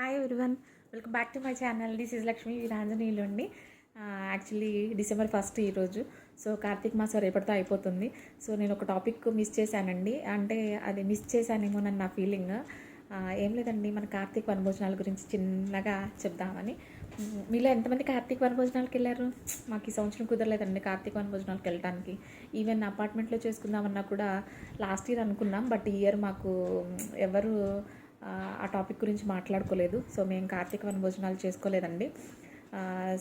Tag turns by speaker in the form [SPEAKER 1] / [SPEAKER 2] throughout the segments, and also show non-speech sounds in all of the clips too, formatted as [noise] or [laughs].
[SPEAKER 1] Hi everyone welcome back to my channel this is Lakshmi Veeranjaneyulu అండి. Actually December first ఈరోజు so Karthika మాసం రేపటితో అయిపోతుంది. సో నేను ఒక టాపిక్ మిస్ చేశానండి. అంటే అది మిస్ చేశానేమో నన్ను నా ఫీలింగ్ ah, ఏం లేదండి. మన కార్తీక వనభోజనాల గురించి చిన్నగా చెప్దామని. మీలో ఎంతమంది కార్తీక వనభోజనాలకు వెళ్ళారు? మాకు ఈ సంవత్సరం కుదరలేదండి కార్తీక వనభోజనాలకు వెళ్ళడానికి ఈవెన్ అపార్ట్మెంట్లో చేసుకుందామన్నా కూడా లాస్ట్ ఇయర్ అనుకున్నాం. బట్ ఈ ఇయర్ మాకు ఎవరు ఆ, టాపిక్ గురించి మాట్లాడుకోలేదు. సో మేము కార్తీక వనభోజనాలు చేసుకోలేదండి.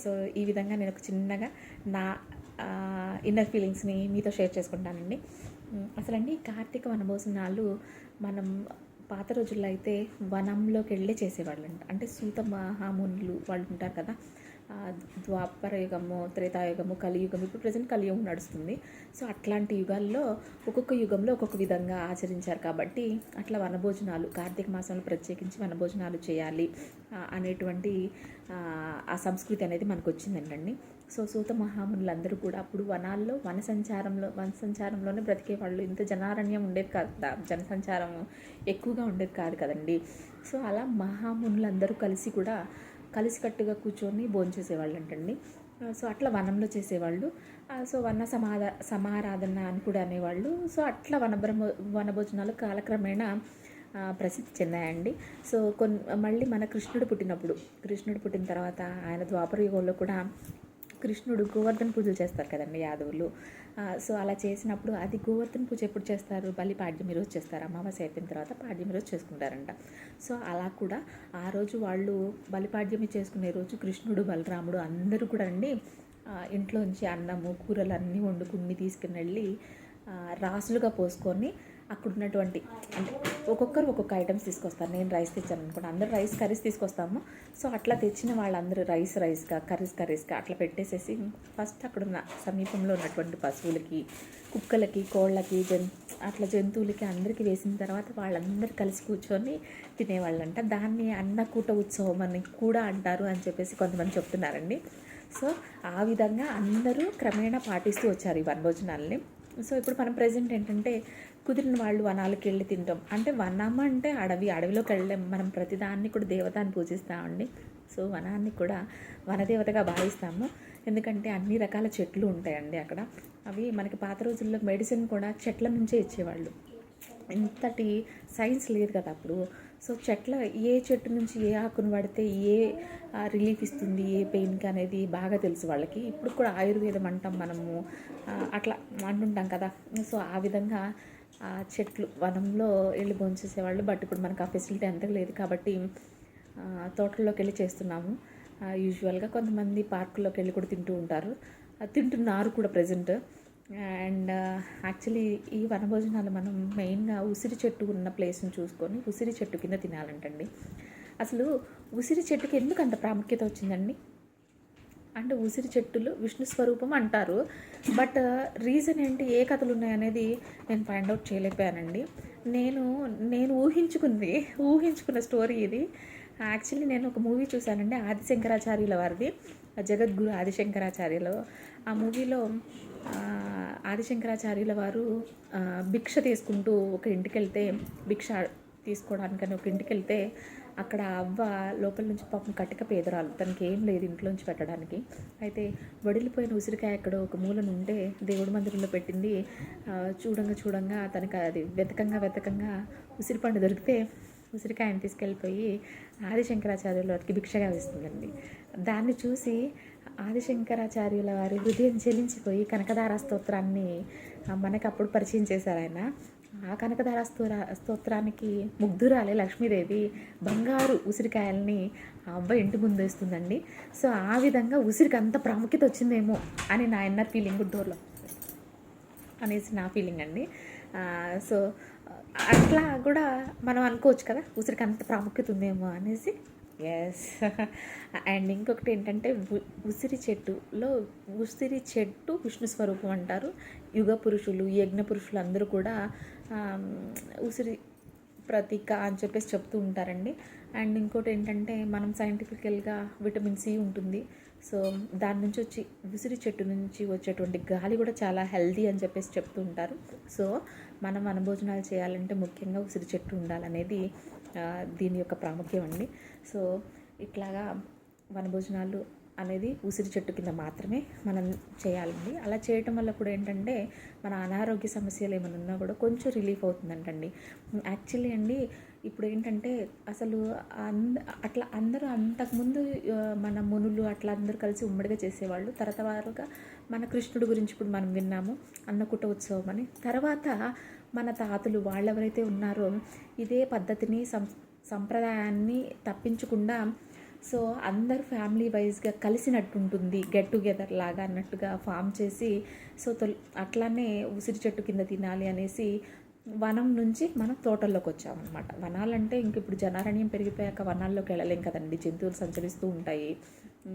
[SPEAKER 1] సో ఈ విధంగా నేను ఒక చిన్నగా నా ఇన్నర్ ఫీలింగ్స్ని మీతో షేర్ చేసుకుంటానండి. అసలండి కార్తీక వనభోజనాలు మనం పాత రోజుల్లో అయితే వనంలోకి వెళ్ళి చేసేవాళ్ళు అంటే సూత మహామునులు వాళ్ళు ఉంటారు కదా ద్వాపర యుగము త్రేతాయుగము కలియుగం ఇప్పుడు ప్రజెంట్ కలియుగం నడుస్తుంది. సో అట్లాంటి యుగాల్లో ఒక్కొక్క యుగంలో ఒక్కొక్క విధంగా ఆచరించారు కాబట్టి అట్లా వనభోజనాలు కార్తీక మాసంలో ప్రత్యేకించి వనభోజనాలు చేయాలి అనేటువంటి ఆ, సంస్కృతి అనేది మనకు వచ్చిందండి సో సూత మహామునులందరూ కూడా అప్పుడు వనాల్లో వన సంచారంలో వన సంచారంలోనే బ్రతికే వాళ్ళు. ఇంత జనారణ్యం ఉండేది కాదు కదా జనసంచారం ఎక్కువగా ఉండేది కాదు కదండి. సో అలా మహామునులందరూ కలిసి కూడా కలిసికట్టుగా కూర్చొని భోంచేసేవాళ్ళు అంటండి సో అట్లా వనంలో చేసేవాళ్ళు. సో వన సమాధ సమారాధన అని కూడా అనేవాళ్ళు. సో అట్లా వనబ్రహ్మ వనభోజనాలు కాలక్రమేణా ప్రసిద్ధి చెందాయండి. సో కొన్ని మళ్ళీ మన కృష్ణుడు పుట్టినప్పుడు కృష్ణుడు పుట్టిన తర్వాత ఆయన ద్వాపర యుగంలో కూడా కృష్ణుడు గోవర్ధన పూజలు చేస్తారు కదండి యాదవులు. సో అలా చేసినప్పుడు అది గోవర్ధన పూజ ఎప్పుడు చేస్తారు? బలి పాడ్యమి రోజు చేస్తారు? అమావాస్య అయిపోయిన తర్వాత పాడ్యమి రోజు చేసుకుంటారంట. సో అలా కూడా ఆ రోజు వాళ్ళు బలిపాడ్యమి చేసుకునే రోజు కృష్ణుడు బలరాముడు అందరూ కూడా అండి ఇంట్లోంచి అన్నము కూరలు అన్నీ వండుకుని తీసుకుని వెళ్ళి రాసులుగా పోసుకొని అక్కడ ఉన్నటువంటి అంటే ఒక్కొక్కరు ఒక్కొక్క ఐటమ్స్ తీసుకొస్తారు. నేను రైస్ తెచ్చాను అనుకోండి. అందరూ రైస్ కర్రీస్ తీసుకొస్తాము. సో అట్లా తెచ్చిన వాళ్ళందరూ రైస్ రైస్గా కర్రీస్ కర్రీస్గా అట్లా పెట్టేసేసి ఫస్ట్ అక్కడ ఉన్న సమీపంలో ఉన్నటువంటి పశువులకి కుక్కలకి కోళ్ళకి జన్ అట్లా జంతువులకి అందరికీ వేసిన తర్వాత వాళ్ళందరూ కలిసి కూర్చొని తినేవాళ్ళంట. దాన్ని అన్నకూట ఉత్సవం అని కూడా అంటారు అని చెప్పేసి కొంతమంది చెప్తున్నారండి. సో ఆ విధంగా అందరూ క్రమేణా పాటిస్తూ వచ్చారు ఈ వనభోజనాల్ని. సో ఇప్పుడు మనం ప్రజెంట్ ఏంటంటే కుదిరిన వాళ్ళు వనాలకు వెళ్ళి తింటాం. అంటే వనం అంటే అడవి అడవిలోకి వెళ్ళాం మనం ప్రతిదాన్ని కూడా దేవతాన్ని పూజిస్తామండి. సో వనాన్ని కూడా వనదేవతగా భావిస్తాము. ఎందుకంటే అన్ని రకాల చెట్లు ఉంటాయండి అక్కడ. అవి మనకి పాత రోజుల్లో మెడిసిన్ కూడా చెట్ల నుంచే ఇచ్చేవాళ్ళు. ఇంతటి సైన్స్ లేదు కదా అప్పుడు. సో చెట్ల ఏ చెట్టు నుంచి ఏ ఆకును పడితే ఏ రిలీఫ్ ఇస్తుంది ఏ పెయిన్కి అనేది బాగా తెలుసు వాళ్ళకి. ఇప్పుడు కూడా ఆయుర్వేదం అంటాం మనము. అట్లా అంటుంటాం కదా. సో ఆ విధంగా ఆ చెట్లు వనంలో వెళ్ళి భోంచేసేవాళ్ళు. బట్ ఇప్పుడు మనకు ఆ ఫెసిలిటీ అంతగా లేదు కాబట్టి తోటల్లోకి వెళ్ళి చేస్తున్నాము. యూజువల్గా కొంతమంది పార్కుల్లోకి వెళ్ళి కూడా తింటూ ఉంటారు. తింటున్నారు కూడా ప్రజెంట్ అండ్ యాక్చువల్లీ ఈ వనభోజనాలు మనం మెయిన్గా ఉసిరి చెట్టు ఉన్న ప్లేస్ని చూసుకొని ఉసిరి చెట్టు కింద తినాలంటండి. అసలు ఉసిరి చెట్టుకి ఎందుకు అంత ప్రాముఖ్యత వచ్చిందండి? అంటే ఉసిరి చెట్టులు విష్ణు స్వరూపం అంటారు. బట్ రీజన్ ఏంటి ఏ కథలు ఉన్నాయనేది నేను ఫైండ్ అవుట్ చేయలేకపోయానండి. నేను నేను ఊహించుకుంది ఊహించుకున్న స్టోరీ ఇది. యాక్చువల్లీ నేను ఒక మూవీ చూశానండి ఆదిశంకరాచార్యుల వారిది. జగద్గురు ఆదిశంకరాచార్యులు. ఆ మూవీలో ఆదిశంకరాచార్యుల వారు భిక్ష తీసుకుంటూ ఒక ఇంటికి వెళ్తే భిక్ష తీసుకోవడానికని ఒక ఇంటికి వెళ్తే అక్కడ అవ్వ లోపల నుంచి పాపం కట్టిక పేదరాలు తనకి ఏం లేదు ఇంట్లోంచి పెట్టడానికి. అయితే వడిలిపోయిన ఉసిరికాయ అక్కడ ఒక మూలన ఉంటే దేవుడి మందిరంలో పెట్టింది. చూడంగా చూడంగా తనకి అది వెతకంగా వెతకంగా ఉసిరి పండు దొరికితే ఉసిరికాయని తీసుకెళ్ళిపోయి ఆదిశంకరాచార్యుల వారికి భిక్షగా వేస్తుందండి. దాన్ని చూసి ఆదిశంకరాచార్యుల వారి హృదయం చెలించిపోయి కనకదార స్తోత్రాన్ని మనకి మనకు అప్పుడు పరిచయం చేశారు ఆయన. ఆ కనకదార స్తోర స్తోత్రానికి ముగ్ధురాలే లక్ష్మీదేవి. బంగారు ఉసిరికాయల్ని ఆ అబ్బాయి ఇంటి ముందు వేస్తుందండి. సో ఆ విధంగా ఉసిరికి అంత ప్రాముఖ్యత వచ్చిందేమో అని నా ఇన్నర్ ఫీలింగ్ డోర్లో అనేసి నా ఫీలింగ్ అండి. సో అట్లా కూడా మనం అనుకోవచ్చు కదా ఉసిరికి అంత ప్రాముఖ్యత ఉందేమో అనేసి. ఎస్ [laughs] అండ్ ఇంకొకటి ఏంటంటే ఉసిరి చెట్టులో ఉసిరి చెట్టు విష్ణు స్వరూపం అంటారు. యుగ పురుషులు యజ్ఞ పురుషులు అందరూ కూడా ఉసిరి ప్రతీక అని చెప్పేసి చెప్తూ ఉంటారండి. అండ్ ఇంకోటి ఏంటంటే మనం సైంటిఫికల్గా విటమిన్ సి ఉంటుంది. సో దాని నుంచి వచ్చి ఉసిరి చెట్టు నుంచి వచ్చేటువంటి గాలి కూడా చాలా హెల్దీ అని చెప్పేసి చెప్తూ ఉంటారు. సో మనం వనభోజనాలు చేయాలంటే ముఖ్యంగా ఉసిరి చెట్టు ఉండాలనేది దీని యొక్క ప్రాముఖ్యం అండి. సో ఇట్లాగా వనభోజనాలు అనేది ఉసిరి చెట్టు కింద మాత్రమే మనం చేయాలండి. అలా చేయటం వల్ల కూడా ఏంటంటే మన అనారోగ్య సమస్యలు ఏమైనా ఉన్నా కూడా కొంచెం రిలీఫ్ అవుతుందంటండి. యాక్చువల్లీ అండి ఇప్పుడు ఏంటంటే అసలు అంద అట్లా అందరూ అంతకుముందు మన మునులు అట్లా అందరూ కలిసి ఉమ్మడిగా చేసేవాళ్ళు. తరతరాలుగా మన కృష్ణుడి గురించి ఇప్పుడు మనం విన్నాము అన్నకూట ఉత్సవం అని. తర్వాత మన తాతలు వాళ్ళు ఎవరైతే ఉన్నారో ఇదే పద్ధతిని సం సంప్రదాయాన్ని తప్పించకుండా సో అందరు ఫ్యామిలీ వైజ్గా కలిసినట్టు ఉంటుంది గెట్ టుగెదర్ లాగా అన్నట్టుగా ఫామ్ చేసి సో తొలి అట్లానే ఉసిరి చెట్టు కింద తినాలి అనేసి వనం నుంచి మనం తోటల్లోకి వచ్చామన్నమాట. వనాలంటే ఇంక ఇప్పుడు జనారణ్యం పెరిగిపోయాక వనాల్లోకి వెళ్ళలేం కదండి. జంతువులు సంచరిస్తూ ఉంటాయి.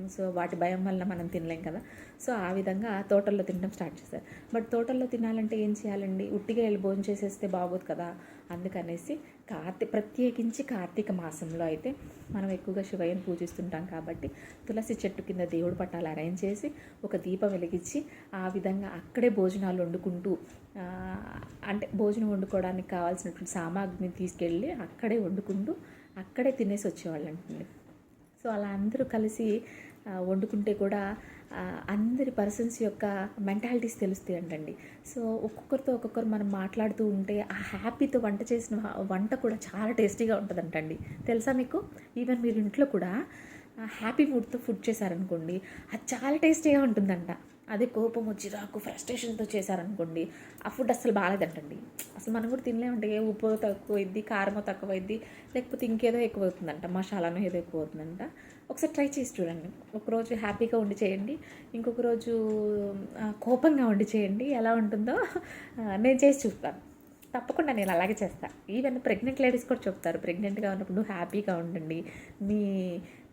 [SPEAKER 1] సో వాటి భయం వల్ల మనం తినలేం కదా. సో ఆ విధంగా తోటల్లో తినడం స్టార్ట్ చేశారు. బట్ తోటల్లో తినాలంటే ఏం చేయాలండి? ఉట్టిగా వెళ్ళి భోజనం చేసేస్తే బాగోదు కదా. అందుకనేసి కార్తీ ప్రత్యేకించి కార్తీక మాసంలో అయితే మనం ఎక్కువగా శివయ్యను పూజిస్తుంటాం కాబట్టి తులసి చెట్టు కింద దేవుడు పట్టాలు అరేంజ్ చేసి ఒక దీపం వెలిగించి ఆ విధంగా అక్కడే భోజనాలు వండుకుంటూ అంటే భోజనం వండుకోవడానికి కావాల్సినటువంటి సామాగ్రిని తీసుకెళ్ళి అక్కడే వండుకుంటూ అక్కడే తినేసి వచ్చేవాళ్ళు అంటుంది సో అలా అందరూ కలిసి వండుకుంటే కూడా అందరి పర్సన్స్ యొక్క మెంటాలిటీస్ తెలుస్తాయి అంటండి. సో ఒక్కొక్కరితో ఒక్కొక్కరు మనం మాట్లాడుతూ ఉంటే ఆ హ్యాపీతో వంట చేసిన వంట కూడా చాలా టేస్టీగా ఉంటుందంటండి. తెలుసా మీకు? ఈవెన్ మీరు ఇంట్లో కూడా హ్యాపీ మూడ్తో ఫుడ్ చేశారనుకోండి అది చాలా టేస్టీగా ఉంటుందంట. అదే కోపం చిరాకు ఫ్రస్ట్రేషన్తో చేశారనుకోండి ఆ ఫుడ్ అసలు బాగాలేదంటండి అసలు మనం కూడా తినలేమంటే ఏ ఉప్పు తక్కువ అయింది కారమో తక్కువ అయింది లేకపోతే ఇంకేదో ఎక్కువ అవుతుందంట మసాలానో ఏదో ఎక్కువ అవుతుందంట ఒకసారి ట్రై చేసి చూడండి. ఒకరోజు హ్యాపీగా ఉండి చేయండి. ఇంకొక రోజు కోపంగా ఉండి చేయండి. ఎలా ఉంటుందో నేను చేసి చూస్తాను. తప్పకుండా నేను అలాగే చేస్తాను ఈవెన్ ప్రెగ్నెంట్ లేడీస్ కూడా చెప్తారు. ప్రెగ్నెంట్గా ఉన్నప్పుడు నువ్వు హ్యాపీగా ఉండండి. మీ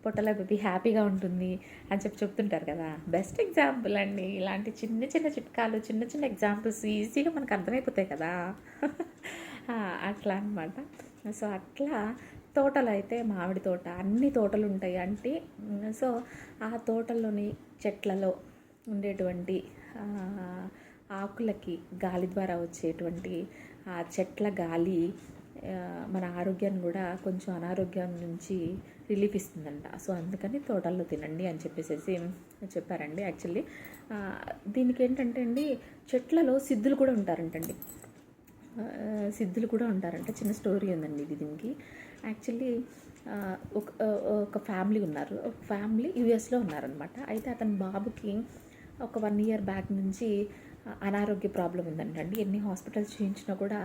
[SPEAKER 1] పొట్టలో బేబీ హ్యాపీగా ఉంటుంది అని చెప్పి చెప్తుంటారు కదా. బెస్ట్ ఎగ్జాంపుల్ అండి. ఇలాంటి చిన్న చిన్న చిట్కాలు చిన్న చిన్న ఎగ్జాంపుల్స్ ఈజీగా మనకు అర్థమైపోతాయి కదా. [laughs] అట్లా అనమాట సో అట్లా తోటలు అయితే మామిడి తోట అన్ని తోటలు ఉంటాయి అంటే సో ఆ తోటల్లోని చెట్లలో ఉండేటువంటి ఆకులకి గాలి ద్వారా వచ్చేటువంటి ఆ చెట్ల గాలి మన ఆరోగ్యాన్ని కూడా కొంచెం అనారోగ్యం నుంచి రిలీఫ్ ఇస్తుందంట. సో అందుకని తోటల్లో తినండి అని చెప్పేసి చెప్పారండి యాక్చువల్లీ. దీనికి ఏంటంటే అండి చెట్లలో సిద్ధులు కూడా ఉంటారంటండి. సిద్ధులు కూడా ఉంటారంట. చిన్న స్టోరీ ఉందండి ఇది దీనికి. యాక్చువల్లీ ఒక ఒక ఫ్యామిలీ ఉన్నారు. ఒక ఫ్యామిలీ యుఎస్లో ఉన్నారనమాట అయితే అతని బాబుకి ఒక వన్ ఇయర్ బ్యాక్ నుంచి అనారోగ్య ప్రాబ్లం ఉందంటండి ఎన్ని హాస్పిటల్స్ చేయించినా కూడా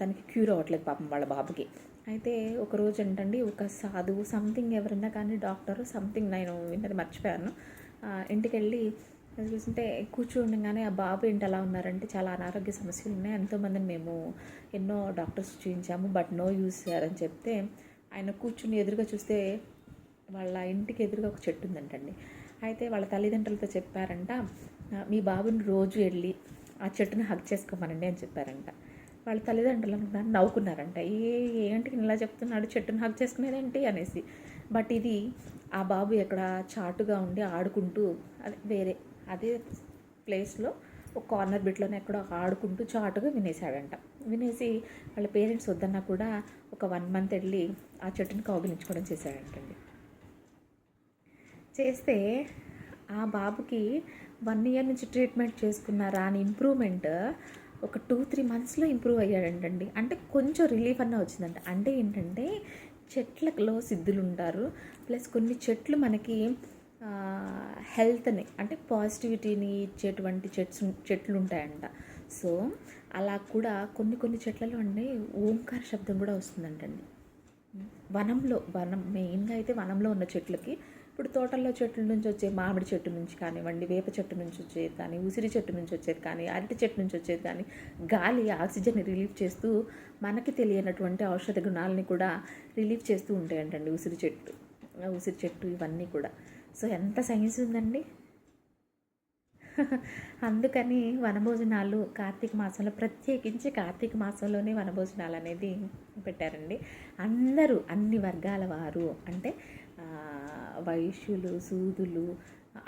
[SPEAKER 1] తనకి క్యూర్ అవ్వట్లేదు పాపం వాళ్ళ బాబుకి. అయితే ఒక రోజు ఏంటండి ఒక సాధువు సంథింగ్ ఎవరన్నా కానీ డాక్టర్ సంథింగ్ నేను విన్నది మర్చిపోయాను. ఇంటికి వెళ్ళి చూస్తుంటే కూర్చుండగానే ఆ బాబు ఏంటి అలా ఉన్నారంటే చాలా అనారోగ్య సమస్యలు ఉన్నాయి. ఎంతోమందిని మేము ఎన్నో డాక్టర్స్ చూపించాము బట్ నో యూస్ అని చెప్తే ఆయన కూర్చుని ఎదురుగా చూస్తే వాళ్ళ ఇంటికి ఎదురుగా ఒక చెట్టు ఉందంటండి. అయితే వాళ్ళ తల్లిదండ్రులతో చెప్పారంట మీ బాబుని రోజు వెళ్ళి ఆ చెట్టుని హక్ చేసుకోమనండి అని చెప్పారంట. వాళ్ళ తల్లిదండ్రులు అనుకున్నారు నవ్వుకున్నారంట. ఏ ఏంటి ఇలా చెప్తున్నాడు? చెట్టుని హక్ చేసుకునేదేంటి? అనేసి. బట్ ఇది ఆ బాబు ఎక్కడ చాటుగా ఉండి ఆడుకుంటూ అది వేరే అదే ప్లేస్లో ఒక కార్నర్ బిట్లోనే ఎక్కడో ఆడుకుంటూ చాటుగా వినేసాడంట వినేసి వాళ్ళ పేరెంట్స్ వద్దన్నా కూడా ఒక వన్ మంత్ వెళ్ళి ఆ చెట్టుని కౌగిలించుకోవడం చేశాడంటండి. చేస్తే ఆ బాబుకి వన్ ఇయర్ నుంచి ట్రీట్మెంట్ చేసుకున్న అని ఇంప్రూవ్మెంట్ ఒక టూ త్రీ మంత్స్లో ఇంప్రూవ్ అయ్యాడంటండి. అంటే కొంచెం రిలీఫ్ అన్న వచ్చిందంట. అంటే ఏంటంటే చెట్లలో సిద్ధులు ఉంటారు ప్లస్ కొన్ని చెట్లు మనకి హెల్త్ని అంటే పాజిటివిటీని ఇచ్చేటువంటి చెట్స్ చెట్లు ఉంటాయంట సో అలా కూడా కొన్ని కొన్ని చెట్లలో అండి ఓంకార శబ్దం కూడా వస్తుందంటండి. వనంలో వనం మెయిన్గా అయితే వనంలో ఉన్న చెట్లకి ఇప్పుడు తోటల్లో చెట్ల నుంచి వచ్చే మామిడి చెట్టు నుంచి కానివ్వండి వేప చెట్టు నుంచి వచ్చేది కానీ ఉసిరి చెట్టు నుంచి వచ్చేది కానీ అరటి చెట్టు నుంచి వచ్చేది కానీ గాలి ఆక్సిజన్ రిలీఫ్ చేస్తూ మనకి తెలియనటువంటి ఔషధ గుణాలని కూడా రిలీఫ్ చేస్తూ ఉంటాయంటండి ఉసిరి చెట్టు ఉసిరి చెట్టు ఇవన్నీ కూడా. సో ఎంత సైన్స్ ఉందండి? [laughs] అందుకని వనభోజనాలు కార్తీక మాసంలో ప్రత్యేకించి కార్తీక మాసంలోనే వనభోజనాలు అనేది పెట్టారండి. అందరూ అన్ని వర్గాల వారు అంటే వైశ్యులు సూదులు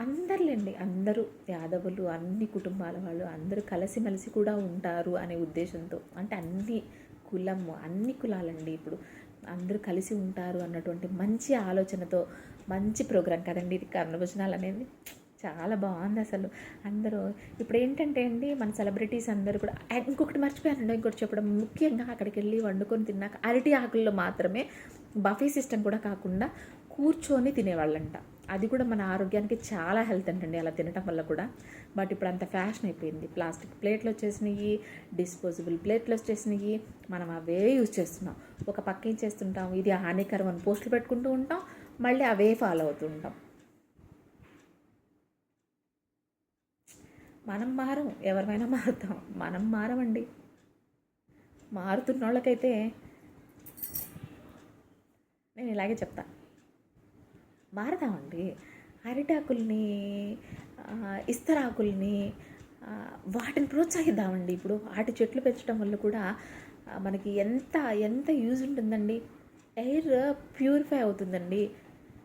[SPEAKER 1] అందరులేండి. అందరూ యాదవులు అన్ని కుటుంబాల వాళ్ళు అందరూ కలిసిమెలిసి కూడా ఉంటారు అనే ఉద్దేశంతో. అంటే అన్ని కులము అన్ని కులాలండి ఇప్పుడు. అందరూ కలిసి ఉంటారు అన్నటువంటి మంచి ఆలోచనతో మంచి ప్రోగ్రాం కదండి ఇది. కర్ణభోజనాలు అనేది చాలా బాగుంది అసలు. అందరూ ఇప్పుడు ఏంటంటే అండి మన సెలబ్రిటీస్ అందరూ కూడా ఇంకొకటి మర్చిపోయానండి ఇంకొకటి చెప్పడం. ముఖ్యంగా అక్కడికి వెళ్ళి వండుకొని తిన్నాక అరటి ఆకుల్లో మాత్రమే బఫీ సిస్టమ్ కూడా కాకుండా కూర్చొని తినేవాళ్ళంట. అది కూడా మన ఆరోగ్యానికి చాలా హెల్త్ అంటండి అలా తినటం వల్ల కూడా. బట్ ఇప్పుడు అంత ఫ్యాషన్ అయిపోయింది. ప్లాస్టిక్ ప్లేట్లు వచ్చేసినాయి డిస్పోజబుల్ ప్లేట్లు వచ్చేసినాయి. మనం అవే యూజ్ చేస్తున్నాం. ఒక పక్క ఏం చేస్తుంటాం? ఇది హానికరం అని పోస్టులు పెట్టుకుంటూ ఉంటాం. మళ్ళీ అవే ఫాలో అవుతుంటాం. మనం మారం ఎవరిమైనా మారుతాం. మనం మారమండి. మారుతున్న వాళ్ళకైతే నేను ఇలాగే చెప్తా. మారదామండి అరిటాకుల్ని ఇస్తరాకుల్ని వాటిని ప్రోత్సహిద్దామండి. ఇప్పుడు వాటి చెట్లు పెంచడం వల్ల కూడా మనకి ఎంత ఎంత యూజ్ ఉంటుందండి. ఎయిర్ ప్యూరిఫై అవుతుందండి.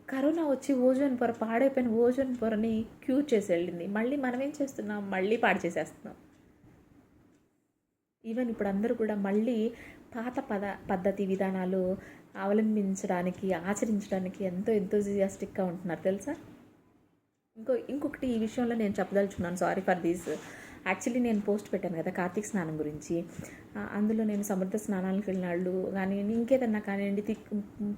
[SPEAKER 1] కరోనా వచ్చి ఓజోన్ పొర పాడైపోయిన ఓజోన్ పొరని క్యూర్ చేసి వెళ్ళింది. మళ్ళీ మనం ఏం చేస్తున్నాం? మళ్ళీ పాడు చేసేస్తున్నాం. ఈవెన్ ఇప్పుడు అందరూ కూడా మళ్ళీ పాత పద పద్ధతి విధానాలు అవలంబించడానికి ఆచరించడానికి ఎంతో ఎంతోజియాస్టిక్గా ఉంటున్నారు. తెలుసా? ఇంకో ఇంకొకటి ఈ విషయంలో నేను చెప్పదలుచున్నాను సారీ ఫర్ దిస్ యాక్చువల్లీ నేను పోస్ట్ పెట్టాను కదా కార్తీక్ స్నానం గురించి. అందులో నేను సముద్ర స్నానాలకు వెళ్ళినాళ్ళు కానీ ఇంకేదన్నా కానివ్వండి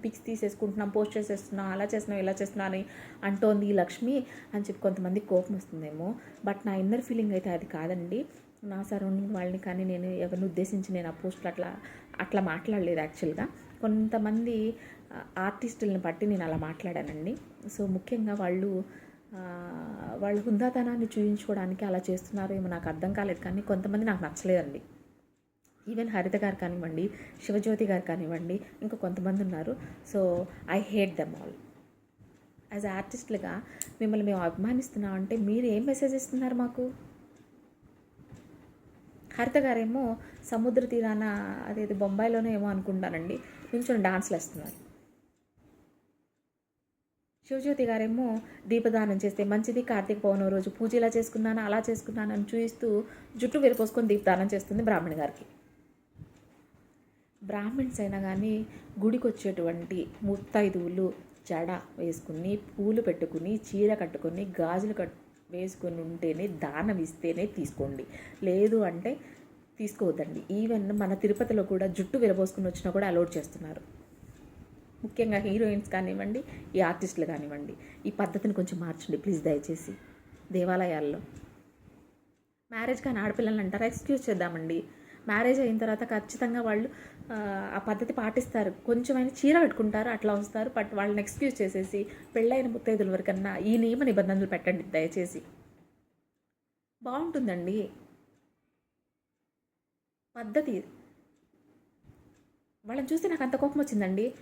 [SPEAKER 1] పిక్స్ తీసేసుకుంటున్నాం పోస్ట్ చేసేస్తున్నాం అలా చేస్తున్నాం ఇలా చేస్తున్నాం అని అంటోంది ఈ లక్ష్మి అని చెప్పి కొంతమంది కోపం వస్తుందేమో. బట్ నా ఇన్నర్ ఫీలింగ్ అయితే అది కాదండి. నా సరౌండింగ్ వాళ్ళని కానీ నేను ఎవరిని ఉద్దేశించి నేను ఆ పోస్టులు అట్లా అట్లా మాట్లాడలేదు యాక్చువల్గా కొంతమంది ఆర్టిస్టులను బట్టి నేను అలా మాట్లాడానండి. సో ముఖ్యంగా వాళ్ళు వాళ్ళ హుందాతనాన్ని చూపించుకోవడానికి అలా చేస్తున్నారు ఏమో నాకు అర్థం కాలేదు కానీ కొంతమంది నాకు నచ్చలేదండి. ఈవెన్ హరిత గారు కానివ్వండి శివజ్యోతి గారు కానివ్వండి ఇంకా కొంతమంది ఉన్నారు. So I hate them all as ఆర్టిస్టులుగా మిమ్మల్ని మేము అభిమానిస్తున్నాం అంటే మీరు ఏం మెసేజ్ ఇస్తున్నారు మాకు? హరిత గారేమో సముద్ర తీరాన అదేది బొంబాయిలోనే ఏమో అనుకుంటానండి నుంచొని డాన్స్లు వేస్తున్నారు. శివజ్యోతి గారేమో దీపదానం చేస్తే మంచిది కార్తీక పౌర్ణమి రోజు పూజ ఇలా చేసుకున్నాను అలా చేసుకున్నాను అని చూపిస్తూ జుట్టు విరపోసుకొని దీపదానం చేస్తుంది బ్రాహ్మణి గారికి. బ్రాహ్మిణ్స్ అయినా కానీ గుడికి వచ్చేటువంటి ముత్తైదువులు జడ వేసుకుని పూలు పెట్టుకుని చీర కట్టుకుని గాజులు కట్ వేసుకుని ఉంటేనే దానం ఇస్తేనే తీసుకోండి. లేదు అంటే తీసుకోవద్దండి. ఈవెన్ మన తిరుపతిలో కూడా జుట్టు విరబోసుకుని వచ్చినా కూడా అలౌట్ చేస్తున్నారు. ముఖ్యంగా హీరోయిన్స్ కానివ్వండి ఈ ఆర్టిస్టులు కానివ్వండి ఈ పద్ధతిని కొంచెం మార్చండి ప్లీజ్ దయచేసి దేవాలయాల్లో. మ్యారేజ్ కానీ ఆడపిల్లలు అంటారా? ఎక్స్క్యూజ్ చేద్దామండి. మ్యారేజ్ అయిన తర్వాత ఖచ్చితంగా వాళ్ళు ఆ, పద్ధతి పాటిస్తారు. కొంచెమైనా చీర పెట్టుకుంటారు అట్లా వస్తారు బట్ వాళ్ళని ఎక్స్క్యూజ్ చేసేసి పెళ్ళైన ముత్తైదుల వరకన్నా ఈ నియమ నిబంధనలు పెట్టండి దయచేసి. బాగుంటుందండి. పద్ధతి. వాళ్ళని చూస్తే నాకు అంత కోపం వచ్చిందండి.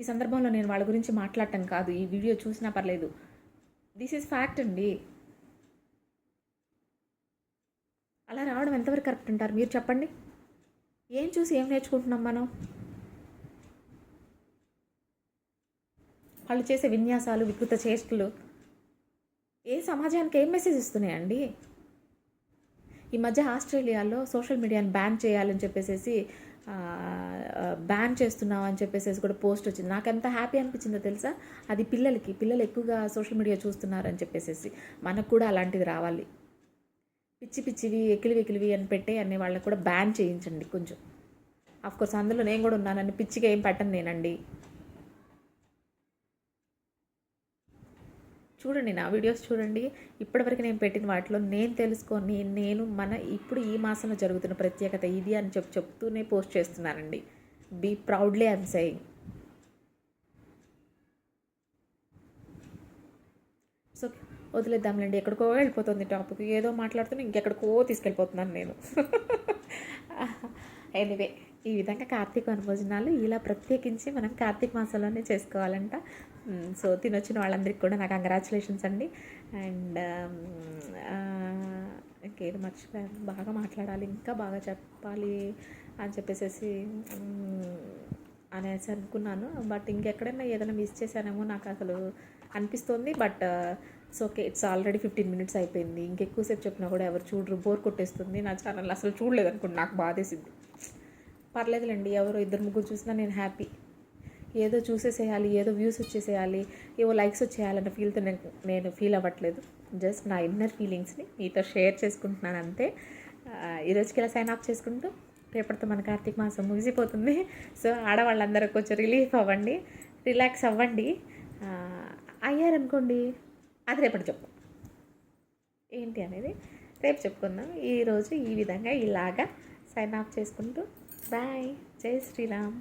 [SPEAKER 1] ఈ సందర్భంలో నేను వాళ్ళ గురించి మాట్లాడటం కాదు ఈ వీడియో చూసినా పర్లేదు. దిస్ ఈజ్ ఫ్యాక్ట్ అండి. అలా రావడం ఎంతవరకు కరెక్ట్ అంటారు? మీరు చెప్పండి. ఏం చూసి ఏం నేర్చుకుంటున్నాం మనం? వాళ్ళు చేసే విన్యాసాలు వికృత చేష్టలు ఏ సమాజానికి ఏం మెసేజ్ ఇస్తున్నాయండి? ఈ మధ్య ఆస్ట్రేలియాలో సోషల్ మీడియాని బ్యాన్ చేయాలని చెప్పేసి బ్యాన్ చేస్తున్నాం అని చెప్పేసి కూడా పోస్ట్ వచ్చింది. నాకు ఎంత హ్యాపీ అనిపించిందో తెలుసా? అది పిల్లలకి పిల్లలు ఎక్కువగా సోషల్ మీడియా చూస్తున్నారని చెప్పేసి మనకు కూడా అలాంటిది రావాలి. పిచ్చి పిచ్చివి ఎకిలి వెకిలివి అని పెట్టే అనే వాళ్ళకి కూడా బ్యాన్ చేయించండి కొంచెం. కోర్స్ అందులో నేను కూడా ఉన్నానని పిచ్చిగా ఏం పెట్టను నేనండి. చూడండి నా వీడియోస్ చూడండి. ఇప్పటివరకు నేను పెట్టిన వాటిలో నేను తెలుసుకొని నేను మన ఇప్పుడు ఈ మాసంలో జరుగుతున్న ప్రత్యేకత ఇది అని చెప్పి చెప్తూనే పోస్ట్ చేస్తున్నానండి be proudly I'm saying so వదిలేద్దాంలేండి. ఎక్కడికో వెళ్ళిపోతుంది టాపిక్. ఏదో మాట్లాడుతున్నా ఇంకెక్కడికో తీసుకెళ్ళిపోతున్నాను నేను. [laughs] ఎనివే ఈ విధంగా కార్తీక వనభోజనాలు ఇలా ప్రత్యేకించి మనం కార్తీక మాసంలోనే చేసుకోవాలంట. సో తినొచ్చిన వాళ్ళందరికీ కూడా నాకు కంగ్రాచులేషన్స్ అండి. అండ్ ఇంకేది మర్చిపోయాను. బాగా మాట్లాడాలి ఇంకా బాగా చెప్పాలి అని చెప్పేసి అనేసి అనుకున్నాను. బట్ ఇంకెక్కడైనా ఏదైనా మిస్ చేశానేమో నాకు అసలు అనిపిస్తుంది. But it's okay it's already fifteen minutes అయిపోయింది. ఇంకెక్కువసేపు చెప్పినా కూడా ఎవరు చూడరు. బోర్ కొట్టేస్తుంది. నా ఛానల్ అసలు చూడలేదు అనుకోండి నాకు బాధేసింది. పర్లేదులేండి. ఎవరో ఇద్దరు ముగ్గురు చూసినా నేను హ్యాపీ ఏదో చూసేసేయాలి ఏదో వ్యూస్ వచ్చేసేయాలి ఏవో లైక్స్ వచ్చేయాలన్న ఫీల్తో నేను నేను ఫీల్ అవ్వట్లేదు. జస్ట్ నా ఇన్నర్ ఫీలింగ్స్ని మీతో షేర్ చేసుకుంటున్నాను అంతే. ఈరోజుకి ఇలా సైన్ ఆఫ్ చేసుకుంటూ రేపటితో మన కార్తీక మాసం ముగిసిపోతుంది. సో ఆడవాళ్ళందరూ కొంచెం రిలీఫ్ అవ్వండి రిలాక్స్ అవ్వండి. అయ్యారనుకోండి అది రేపటి చెప్పు ఏంటి అనేది రేపు చెప్పుకుందాం. ఈరోజు ఈ విధంగా ఇలాగా సైన్ ఆఫ్ చేసుకుంటూ. బాయ్ జై శ్రీరామ్.